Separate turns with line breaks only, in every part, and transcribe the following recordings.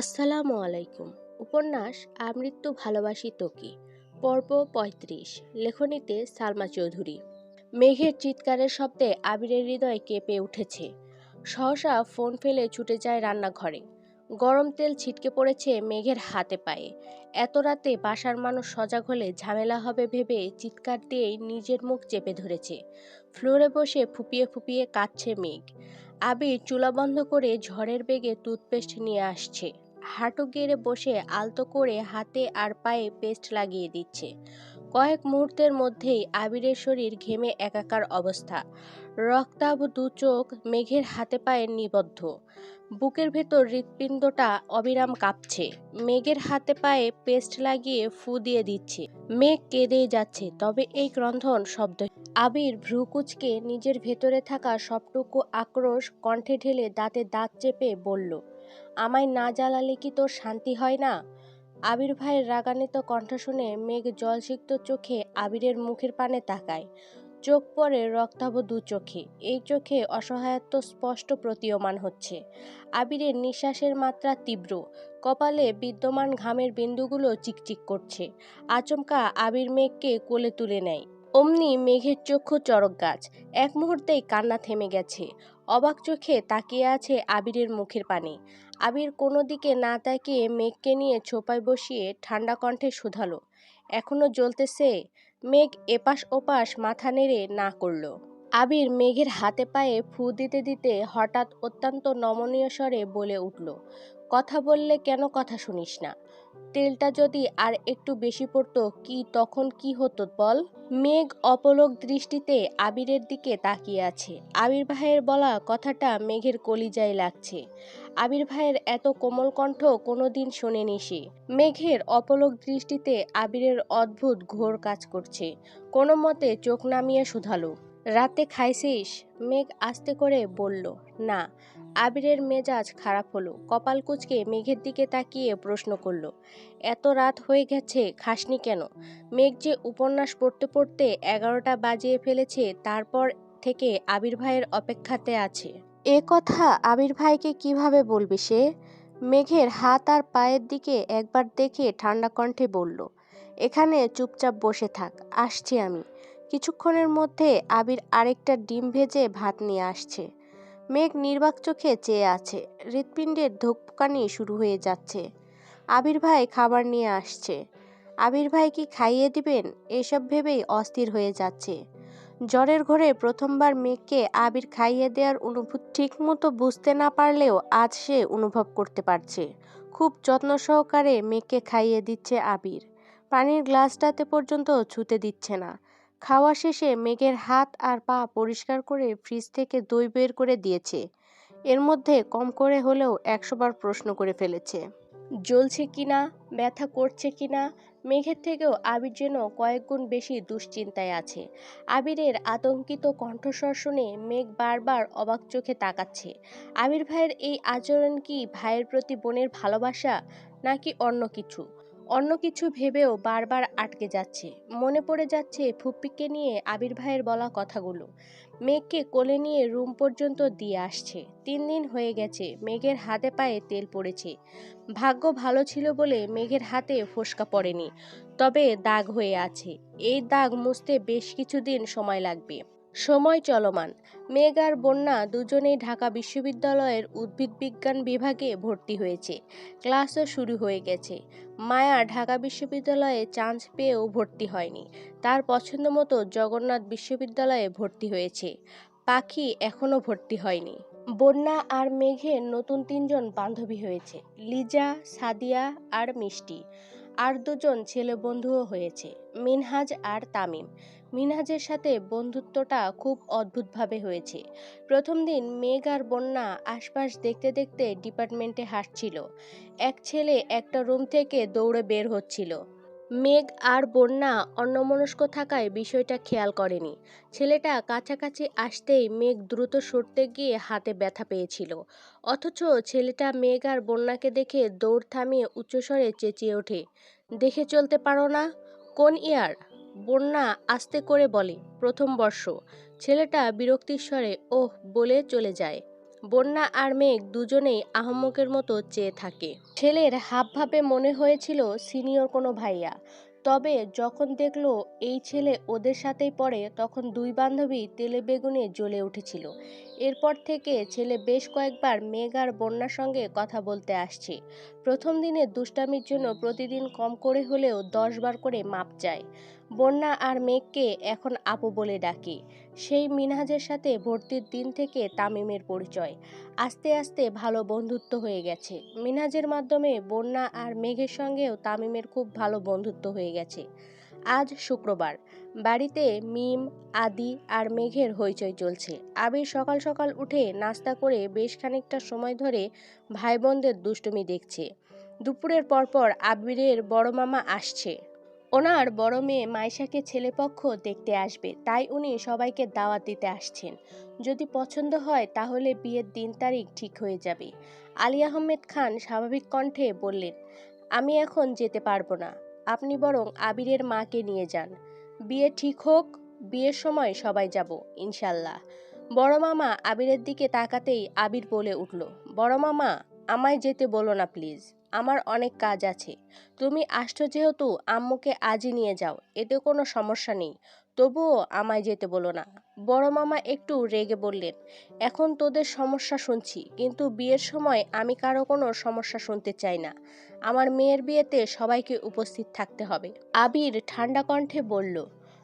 আসসালামু আলাইকুম। উপন্যাস আমৃত্যু ভালোবাসি তোকে, পর্ব পঁয়ত্রিশ, লেখনীতে সালমা চৌধুরী। মেঘের চিৎকারের শব্দে আবিরের হৃদয় কেঁপে উঠেছে। সহসা ফোন ফেলে ছুটে যায় রান্নাঘরে। গরম তেল ছিটকে পড়েছে মেঘের হাতে পায়ে। এত রাতে বাসার মানুষ সজাগ হলে ঝামেলা হবে ভেবে চিৎকার দিয়েই নিজের মুখ চেপে ধরেছে। ফ্লোরে বসে ফুপিয়ে ফুপিয়ে কাঁদছে মেঘ। আবির চুলা বন্ধ করে ঝড়ের বেগে টুথপেস্ট নিয়ে আসছে। হাঁটু গেড়ে বসে আলতো করে হাতে আর পায়ে পেস্ট লাগিয়ে দিচ্ছে। কয়েক মুহূর্তের মধ্যেই আবিরের শরীর ঘেমে একাকার অবস্থা। রক্তাভ দু চোখ মেঘের হাতে পায়ে নিবদ্ধ। বুকের ভেতর হৃৎপিণ্ডটা অবিরাম কাঁপছে। মেঘের হাতে পায়ে পেস্ট লাগিয়ে ফু দিয়ে দিচ্ছে। মেঘ কেঁদেই যাচ্ছে, তবে এই ক্রন্ধন শব্দ। আবির ভ্রুকুচকে নিজের ভেতরে থাকা সবটুকু আক্রোশ কণ্ঠে ঢেলে দাঁতে দাঁত চেপে বলল আমায় না জ্বালালে কি তোর শান্তি হয় না? আবির ভাইয়ের রাগান্বিত কণ্ঠ শুনে মেঘ জলসিক্ত চোখে আবিরের মুখের পানে তাকায়। চোখ পড়ে রক্তাভ দু চোখে। এই চোখে অসহায়ত্ব স্পষ্ট প্রতীয়মান হচ্ছে। আবিরের নিঃশ্বাসের মাত্রা তীব্র। কপালে বিদ্যমান ঘামের বিন্দুগুলো চিকচিক করছে। আচমকা আবির মেঘকে কোলে তুলে নেয়। অমনি মেঘের চক্ষু চরক গাছ। এক মুহূর্তেই কান্না থেমে গেছে। অবাক চোখে তাকিয়ে আছে আবিরের মুখের পানে। আবির কোনো দিকে না তাকিয়ে মেঘকে নিয়ে ছোপায় বসিয়ে ঠান্ডা কণ্ঠে শুধালো। এখনও জ্বলতেছে, মেঘ এপাশ ওপাশ মাথা নেড়ে না করল। আবির মেঘের হাতে পায়ে ফু দিতে দিতে হঠাৎ অত্যন্ত নমনীয় স্বরে বলে উঠল, কথা বললে কেন কথা শুনিস না? তেলটা যদি আর একটু বেশি পড়তো, কি তখন কি হতো বল? মেঘ অপলক দৃষ্টিতে আবিরের দিকে তাকিয়ে আছে। আবির ভাইয়ের বলা কথাটা মেঘের কলিজায় লাগছে। আবির ভাইয়ের এত কোমল কণ্ঠ কোনোদিন শোনেনি সে। মেঘের অপলক দৃষ্টিতে আবিরের অদ্ভুত ঘোর কাজ করছে। কোনো মতে চোখ নামিয়ে শুধালো। রাতে খাইছিস? মেঘ আস্তে করে বলল, না। আবিরের মেজাজ খারাপ হলো। কপাল কুচকে মেঘের দিকে তাকিয়ে প্রশ্ন করল, এত রাত হয়ে গেছে, খাসনি কেন? মেঘ যে উপন্যাস পড়তে পড়তে এগারোটা বাজিয়ে ফেলেছে, তারপর থেকে আবির ভাইয়ের অপেক্ষাতে আছে। এ কথা আবির ভাইকে কীভাবে বলবে সে? মেঘের হাত আর পায়ের দিকে একবার দেখে ঠান্ডা কণ্ঠে বলল, এখানে চুপচাপ বসে থাক, আসছি আমি। কিছুক্ষণের মধ্যে আবির আরেকটা ডিম ভেজে ভাত নিয়ে আসছে। মেঘ নির্বাক চোখে চেয়ে আছে। হৃৎপিণ্ডের ধোপকানি শুরু হয়ে যাচ্ছে। আবির ভাই খাবার নিয়ে আসছে। আবির ভাই কি খাইয়ে দিবেন? এসব ভেবেই অস্থির হয়ে যাচ্ছে। জ্বরের ঘরে প্রথমবার মেঘকে আবির খাইয়ে দেওয়ার অনুভূত ঠিক মতো বুঝতে না পারলেও আজ সে অনুভব করতে পারছে। খুব যত্ন সহকারে মেঘকে খাইয়ে দিচ্ছে আবির। পানির গ্লাসটাতে পর্যন্ত ছুতে দিচ্ছে না। খাওয়া শেষে মেঘের হাত আর পা পরিষ্কার করে ফ্রিজ থেকে দই বের করে দিয়েছে। এর মধ্যে কম করে হলেও একশোবার প্রশ্ন করে ফেলেছে। জ্বলছে কিনা ব্যথা করছে কিনা মেঘের থেকেও আবির যেন কয়েক গুণ বেশি দুশ্চিন্তায় আছে। আবিরের আতঙ্কিত কণ্ঠস্বর শুনে মেঘ বারবার অবাক চোখে তাকাচ্ছে। আবির ভাইয়ের এই আচরণ কি ভাইয়ের প্রতি বোনের ভালোবাসা নাকি অন্য কিছু? অন্য কিছু ভেবেও বারবার আটকে যাচ্ছে। মনে পড়ে যাচ্ছে ফুপ্পিকে নিয়ে আবির ভাইয়ের বলা কথাগুলো। মেঘকে কোলে নিয়ে রুম পর্যন্ত দিয়ে আসছে। তিন দিন হয়ে গেছে, মেঘের হাতে পায়ে তেল পড়েছে। ভাগ্য ভালো ছিল বলে মেঘের হাতে ফোসকা পড়েনি। তবে দাগ হয়ে আছে। এই দাগ মুছতে বেশ কিছুদিন সময় লাগবে। সময় চলমান। মেঘ আর বন্যা দুজনেই ঢাকা বিশ্ববিদ্যালয়ের উদ্ভিদ বিজ্ঞান বিভাগে ভর্তি হয়েছে। ক্লাসও শুরু হয়ে গেছে। মায়া ঢাকা বিশ্ববিদ্যালয়ে চান্স পেয়েও ভর্তি হয়নি। তার পছন্দ মতো জগন্নাথ বিশ্ববিদ্যালয়ে ভর্তি হয়েছে। পাখি এখনও ভর্তি হয়নি। বন্যা আর মেঘের নতুন তিনজন বান্ধবী হয়েছে, লিজা, সাদিয়া আর মিষ্টি। আর দুজন ছেলে বন্ধুও হয়েছে, মিনহাজ আর তামিম। মিনহাজের সাথে বন্ধুত্বটা খুব অদ্ভুতভাবে হয়েছে। প্রথম দিন মেঘ আর বন্যা আশপাশ দেখতে দেখতে ডিপার্টমেন্টে হাঁটছিল। এক ছেলে একটা রুম থেকে দৌড়ে বের হচ্ছিল। মেঘ আর বন্যা অন্যমনস্ক থাকায় বিষয়টা খেয়াল করেনি। ছেলেটা কাছাকাছি আসতেই মেঘ দ্রুত সরতে গিয়ে হাতে ব্যথা পেয়েছিল। অথচ ছেলেটা মেঘ আর বন্যাকে দেখে দৌড় থামিয়ে উচ্চস্বরে চেঁচিয়ে ওঠে। দেখে চলতে পারো না? কোন ইয়ার? বন্যা আস্তে করে বলে, প্রথম বর্ষ। ছেলেটা বিরক্তির স্বরে, ওহ, বলে চলে যায়। বন্যা আর মেঘ দুজনেই আহম্মকের মতো চেয়ে থাকে। ছেলের হাবভাবে মনে হয়েছিল সিনিয়র কোনো ভাইয়া। তবে যখন দেখল এই ছেলে ওদের সাথেই পড়ে, তখন দুই বান্ধবী তেলে বেগুনে জ্বলে উঠেছিল। এরপর থেকে ছেলে বেশ কয়েকবার মেঘ আর বন্যার সঙ্গে কথা বলতে আসছে। প্রথম দিনে দুষ্টামির জন্য প্রতিদিন কম করে হলেও দশ বার করে মাপ চায়। বন্যা আর মেঘকে এখন আপু বলে ডাকে। সেই মিনহাজের সাথে ভর্তির দিন থেকে তামিমের পরিচয়। আস্তে আস্তে ভালো বন্ধুত্ব হয়ে গেছে। মিনহাজের মাধ্যমে বন্যা আর মেঘের সঙ্গেও তামিমের খুব ভালো বন্ধুত্ব হয়ে গেছে। আজ শুক্রবার। বাড়িতে মিম, আদি আর মেঘের হইচই চলছে। আবির সকাল সকাল উঠে নাস্তা করে বেশ খানিকটা সময় ধরে ভাই বোনদের দুষ্টুমি দেখছে। দুপুরের পরপর আবিরের বড় মামা আসছে। ওনার বড় মেয়ে মাইশাকে ছেলেপক্ষ দেখতে আসবে, তাই উনি সবাইকে দাওয়াত দিতে আসছেন। যদি পছন্দ হয়, তাহলে বিয়ের দিন তারিখ ঠিক হয়ে যাবে। আলী আহমেদ খান স্বাভাবিক কণ্ঠে বললেন, আমি এখন যেতে পারব না। আপনি বরং আবিরের মাকে নিয়ে যান। বিয়ে ঠিক হোক, বিয়ের সময় সবাই যাব, ইনশাল্লাহ। বড় মামা আবিরের দিকে তাকাতেই আবির বলে উঠল, বড় মামা আমায় যেতে বলো না, প্লিজ। আমার অনেক কাজ আছে। তুমি আসছো যেহেতু, আম্মুকে আজই নিয়ে যাও, এতে কোনো সমস্যা নেই। তবুও আমায় যেতে বলো না। বড় মামা একটু রেগে বললেন, এখন তোদের সমস্যা শুনছি, কিন্তু বিয়ের সময় আমি কারও কোনো সমস্যা শুনতে চাই না। আমার মেয়ের বিয়েতে সবাইকে উপস্থিত থাকতে হবে। আবির ঠান্ডা কণ্ঠে বলল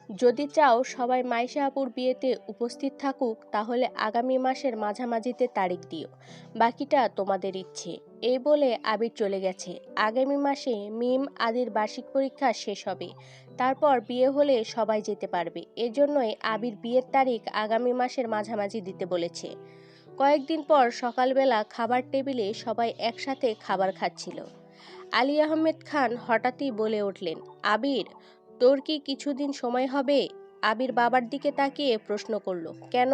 যদি চাও সবাই মাইশা আপুর বিয়েতে উপস্থিত থাকুক, তাহলে আগামী মাসের মাঝামাঝিতে তারিখ দিও। বাকিটা তোমাদের ইচ্ছে। এই বলে আবির চলে গেছে। আগামী মাসে মিম আদির বার্ষিক পরীক্ষা শেষ হবে। তারপর বিয়ে হলে সবাই যেতে পারবে। এজন্যই আবির বিয়ের তারিখ আগামী মাসের মাঝামাঝি দিতে বলেছে। কয়েকদিন পর সকালবেলা খাবার টেবিলে সবাই একসাথে খাবার খাচ্ছিল। আলী আহমেদ খান হঠাৎই বলে উঠলেন, আবির তোর কি কিছুদিন সময় হবে? আবির বাবার দিকে তাকিয়ে প্রশ্ন করল। কেন?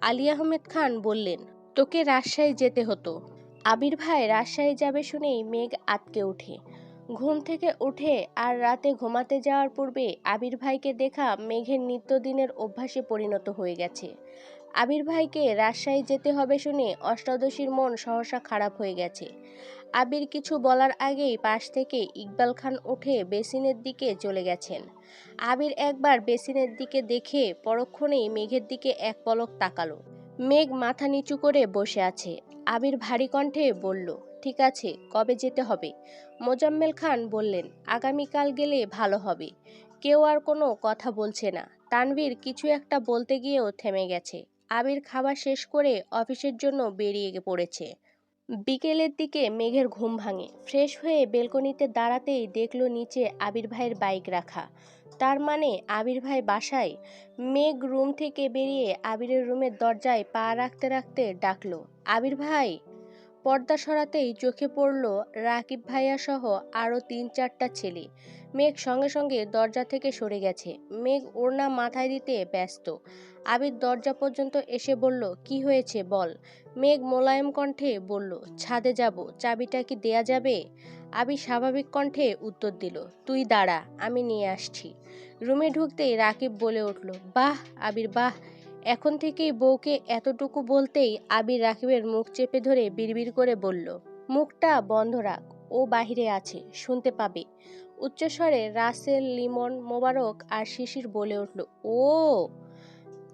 আলী আহমেদ খান বললেন, তোকে রাজশাহী যেতে হতো। আবির ভাই রাজশাহী যাবে শুনেই মেঘ আতকে ওঠে। ঘুম থেকে উঠে আর রাতে ঘুমাতে যাওয়ার পূর্বে আবির ভাইকে দেখা মেঘের নিত্যদিনের অভ্যাসে পরিণত হয়ে গেছে। আবির ভাইকে রাজশাহী যেতে হবে শুনে অষ্টাদশীর মন সহসা খারাপ হয়ে গেছে। আবির কিছু বলার আগেই পাশ থেকে ইকবাল খান উঠে বেসিনের দিকে চলে গেছেন। আবির একবার বেসিনের দিকে দেখে পরক্ষণেই মেঘের দিকে এক পলক তাকালো। মেঘ মাথা নিচু করে বসে আছে। আবির ভারী কণ্ঠে বলল, ঠিক আছে, কবে যেতে হবে? মোজাম্মেল খান বললেন, আগামীকাল গেলে ভালো হবে। কেউ আর কোনো কথা বলছে না। তানভীর কিছু একটা বলতে গিয়েও থেমে গেছে। আবির খাবার শেষ করে অফিসের জন্য বেরিয়ে পড়েছে। বিকেলের দিকে মেঘের ঘুম ভাঙে। ফ্রেশ হয়ে বেলকনিতে দাঁড়াতেই দেখল নিচে আবির ভাইয়ের বাইক রাখা। তার মানে আবির ভাই বাসায়? মেঘ রুম থেকে বেরিয়ে আবিরের রুমের দরজায় পা রাখতে রাখতে ডাকলো, আবির ভাই! পর্দা সরাতেই চোখে পড়ল রাকিব ভাইয়া সহ আরও তিন চারটা ছেলে। মেঘ সঙ্গে সঙ্গে দরজা থেকে সরে গেছে। মেঘ ওড়না মাথায় দিতে ব্যস্ত। আবির দরজা পর্যন্ত এসে বলল, কি হয়েছে বল? মেঘ মোলায়েম কণ্ঠে বলল, ছাদে যাব, চাবিটা কি দেয়া যাবে? আবির স্বাভাবিক কণ্ঠে উত্তর দিল, তুই দাঁড়া, আমি নিয়ে আসছি। রুমে ঢুকতেই রাকিব বলে উঠল, বাহ, আবির, বাহ। এখন থেকেই বউকে এতটুকু বলতেই আবির রাকিবের মুখ চেপে ধরে বিড়বিড় করে বলল, মুখটা বন্ধ রাখ, ও বাহিরে আছে, শুনতে পাবে। উচ্চস্বরে রাসেল, লিমন, মোবারক আর শিশির বলে উঠল, ও!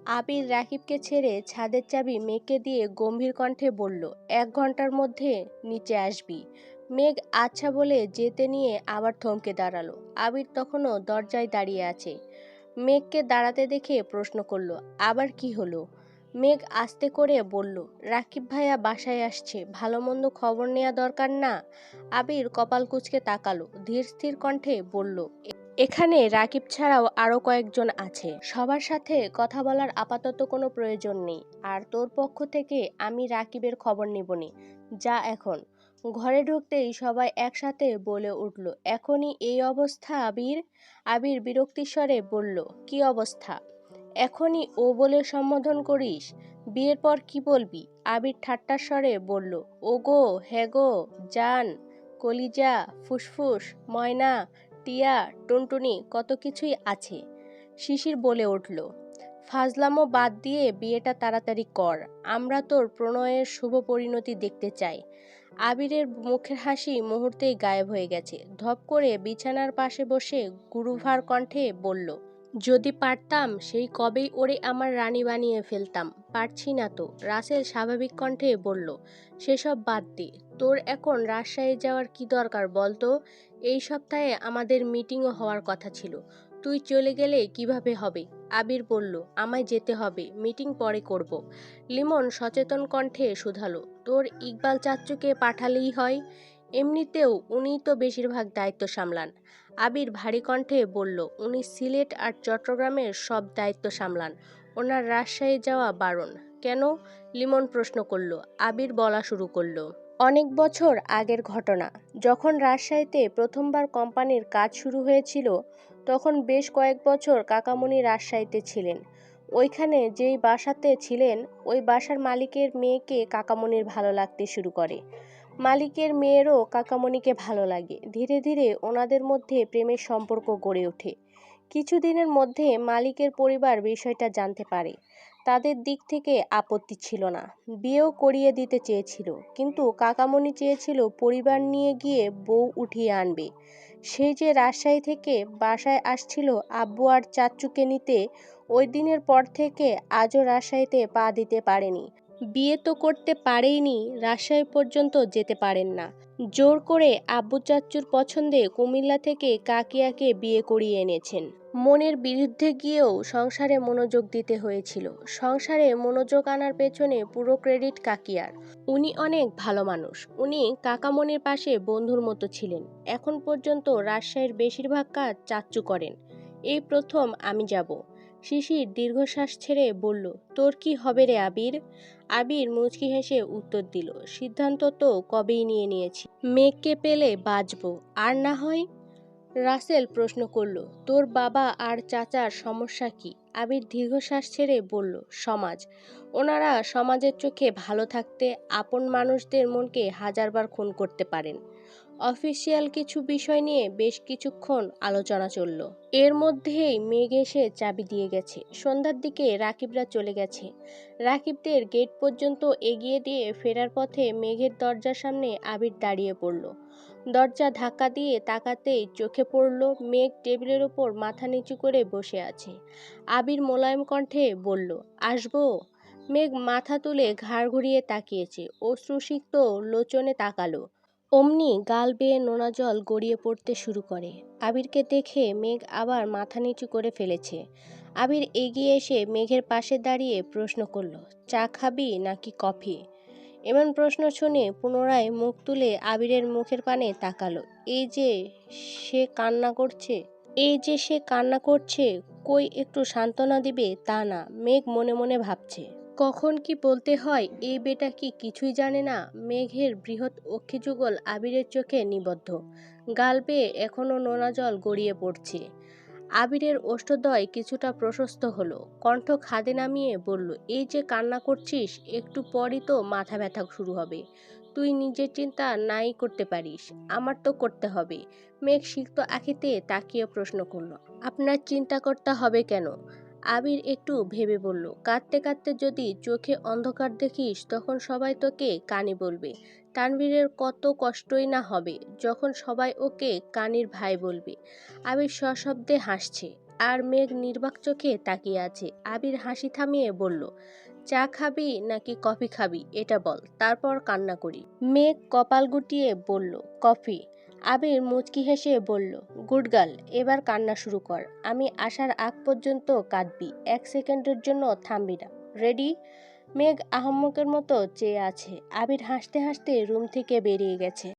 আবির রাকিবকে ছেড়ে ছাদের চাবি মেঘকে দিয়ে গম্ভীর কণ্ঠে বলল, এক ঘণ্টার মধ্যে নিচে আসবি। মেঘ আচ্ছা বলে যেতে নিয়ে আবার থমকে দাঁড়াল। আবির তখনও দরজায় দাঁড়িয়ে আছে। মেঘকে দাঁড়াতে দেখে প্রশ্ন করল, আবার কি হলো? মেঘ আস্তে করে বলল, রাকিব ভাইয়া বাসায় আসছে, ভালো মন্দ খবর নেওয়া দরকার না? আবির কপাল কুচকে তাকালো, ধীর স্থির কণ্ঠে বলল, এখানে রাকিব ছাড়াও আরও কয়েকজন আছে, সবার সাথে কথা বলার আপাতত কোনো প্রয়োজন নেই, আর তোর পক্ষ থেকে আমি রাকিবের খবর নিবনি, যা এখন। ঘরে ঢুকতেই সবাই একসাথে বলে উঠল, এখনই এই অবস্থা, আবির? আবির বিরক্তিস্বরে বলল, কি অবস্থা? এখনই ও বলে সম্বোধন করিস। বিয়ের পর কি বলবি? আবির ঠাট্টার স্বরে বলল ও গো হে গো, জান, কলিজা, ফুসফুস, ময়না, টিয়া, টুনটুনি, কত কিছুই আছে। শিশির বলে উঠল, ফাজলামো বাদ দিয়ে বিয়েটা তাড়াতাড়ি কর। আমরা তোর প্রণয়ের শুভ পরিণতি দেখতে চাই। আবিরের মুখের হাসি মুহূর্তেই গায়েব হয়ে গেছে। ধপ করে বিছানার পাশে বসে গুরুভার কণ্ঠে বলল যদি পারতাম, সেই কবেই ওরে আমার রানী বানিয়ে ফেলতাম। পারছি না তো। রাসেল স্বাভাবিক কণ্ঠে বলল, সেসব বাদ দে। তোর এখন রাজশাহী যাওয়ার কি দরকার বলতো এই সপ্তাহে আমাদের মিটিংও হওয়ার কথা ছিল। তুই চলে গেলে কীভাবে হবে? আবির বলল, আমায় যেতে হবে। মিটিং পরে করব। লিমন সচেতন কণ্ঠে শুধালো, তোর ইকবাল চাচ্চুকে পাঠালেই হয়? এমনিতেও উনিই তো বেশিরভাগ দায়িত্ব সামলান। আবির ভারী কণ্ঠে বলল, উনি সিলেট আর চট্টগ্রামের সব দায়িত্ব সামলান। ওনার রাজশাহী যাওয়া বারণ। কেন? লিমন প্রশ্ন করল। আবির বলা শুরু করল, অনেক বছর আগের ঘটনা। যখন রাজশাহীতে প্রথমবার কোম্পানির কাজ শুরু হয়েছিল, তখন বেশ কয়েক বছর কাকামণি রাজশাহীতে ছিলেন। ওইখানে যেই বাসাতে ছিলেন, ওই বাসার মালিকের মেয়েকে কাকামণির ভালো লাগতে শুরু করে। মালিকের মেয়েরও কাকামণিকে ভালো লাগে। ধীরে ধীরে ওনাদের মধ্যে প্রেমের সম্পর্ক গড়ে ওঠে। কিছুদিনের মধ্যে মালিকের পরিবার বিষয়টা জানতে পারে। তাদের দিক থেকে আপত্তি ছিল না। বিয়েও করিয়ে দিতে চেয়েছিল। কিন্তু কাকামণি চেয়েছিল পরিবার নিয়ে গিয়ে বউ উঠিয়ে আনবে। সেই যে রাজশাহী থেকে বাসায় আসছিল আব্বু আর চাচ্চুকে নিতে, ওই দিনের পর থেকে আজও রাজশাহীতে পা দিতে পারেনি। বিয়ে তো করতে পারেইনি, রাজশাহী পর্যন্ত যেতে পারেন না। জোর করে আব্বু চাচ্চুর পছন্দে কুমিল্লা থেকে কাকিয়াকে বিয়ে করিয়ে এনেছেন। মনের বিরুদ্ধে গিয়েও সংসারে মনোযোগ দিতে হয়েছিল। সংসারে মনোযোগ আনার পেছনে পুরো ক্রেডিট কাকিয়ার। উনি অনেক ভালো মানুষ। উনি কাকামনির পাশে বন্ধুর মতো ছিলেন। এখন পর্যন্ত রাজশাহীর বেশিরভাগ কাজ চাচ্চু করেন। এই প্রথম আমি যাব। শিশির দীর্ঘশ্বাস ছেড়ে বলল, তোর কি হবে রে আবির? আবির মুচকি হেসে উত্তর দিল, সিদ্ধান্ত তো কবেই নিয়ে নিয়েছি। মেঘকে পেলে বাঁচবো, আর না হয়? রাসেল প্রশ্ন করল, তোর বাবা আর চাচার সমস্যা কি? আবির দীর্ঘশ্বাস ছেড়ে বলল, সমাজ। ওনারা সমাজের চোখে ভালো থাকতে আপন মানুষদের মনকে হাজারবার খুন করতে পারেন। অফিসিয়াল কিছু বিষয় নিয়ে বেশ কিছুক্ষণ আলোচনা চলল। এর মধ্যেই মেঘ এসে চাবি দিয়ে গেছে। সন্ধ্যার দিকে রাকিবরা চলে গেছে। রাকিবদের গেট পর্যন্ত এগিয়ে দিয়ে ফেরার পথে মেঘের দরজার সামনে আবির দাঁড়িয়ে পড়ল। দরজা ধাক্কা দিয়ে তাকাতেই চোখে পড়ল মেঘ টেবিলের ওপর মাথা নিচু করে বসে আছে। আবির মোলায়েম কণ্ঠে বলল, আসব? মেঘ মাথা তুলে ঘাড় ঘুরিয়ে তাকিয়েছে। অশ্রুসিক্ত লোচনে তাকালো। অমনি গাল বেয়ে নোনা জল গড়িয়ে পড়তে শুরু করে। আবিরকে দেখে মেঘ আবার মাথা নিচু করে ফেলেছে। আবির এগিয়ে এসে মেঘের পাশে দাঁড়িয়ে প্রশ্ন করল, চা খাবি নাকি কফি? এমন প্রশ্ন শুনে পুনরায় মুখ তুলে আবিরের মুখের পানে তাকালো, এই যে সে কান্না করছে? এই যে সে কান্না করছে, কই একটু সান্ত্বনা দিবে তা না, মেঘ মনে মনে ভাবছে। কখন কি বলতে হয়, এই বেটা কি কিছুই জানে না? মেঘের বৃহৎ অক্ষিযুগল আবিরের চোখে নিবদ্ধ। গাল বেয়ে এখনও নোনা জল গড়িয়ে পড়ছে। আবিরের ওষ্ঠদয় কিছুটা প্রশস্ত হলো। কণ্ঠ খাদে নামিয়ে বলল, এই যে কান্না করছিস, একটু পরই তো মাথা ব্যথা শুরু হবে। তুই নিজের চিন্তা নাই করতে পারিস, আমার তো করতে হবে। মেঘ সিক্ত আখিতে তাকিয়ে প্রশ্ন করল, আপনার চিন্তা করতে হবে কেন? আবির একটু ভেবে বলল, কাঁদতে কাঁদতে যদি চোখে অন্ধকার দেখিস, তখন সবাই তোকে কানি বলবে। তানভীরের কত কষ্টই না হবে, যখন সবাই ওকে কানির ভাই বলবে। আবির সশব্দে হাসছে। আর মেঘ নির্বাক চোখে তাকিয়ে আছে। আবির হাসি থামিয়ে বলল, চা খাবি নাকি কফি খাবি, এটা বল, তারপর কান্না করি। মেঘ কপাল গুটিয়ে বলল, কফি। আবির মুচকি হেসে বলল, গুড গার্ল, এবার কান্না শুরু কর। আমি আসার আগ পর্যন্ত কাঁদবি। এক সেকেন্ডের জন্য থামবি না। রেডি? মেঘ আহম্মকের মতো চেয়ে আছে। আবির হাসতে হাসতে রুম থেকে বেরিয়ে গেছে।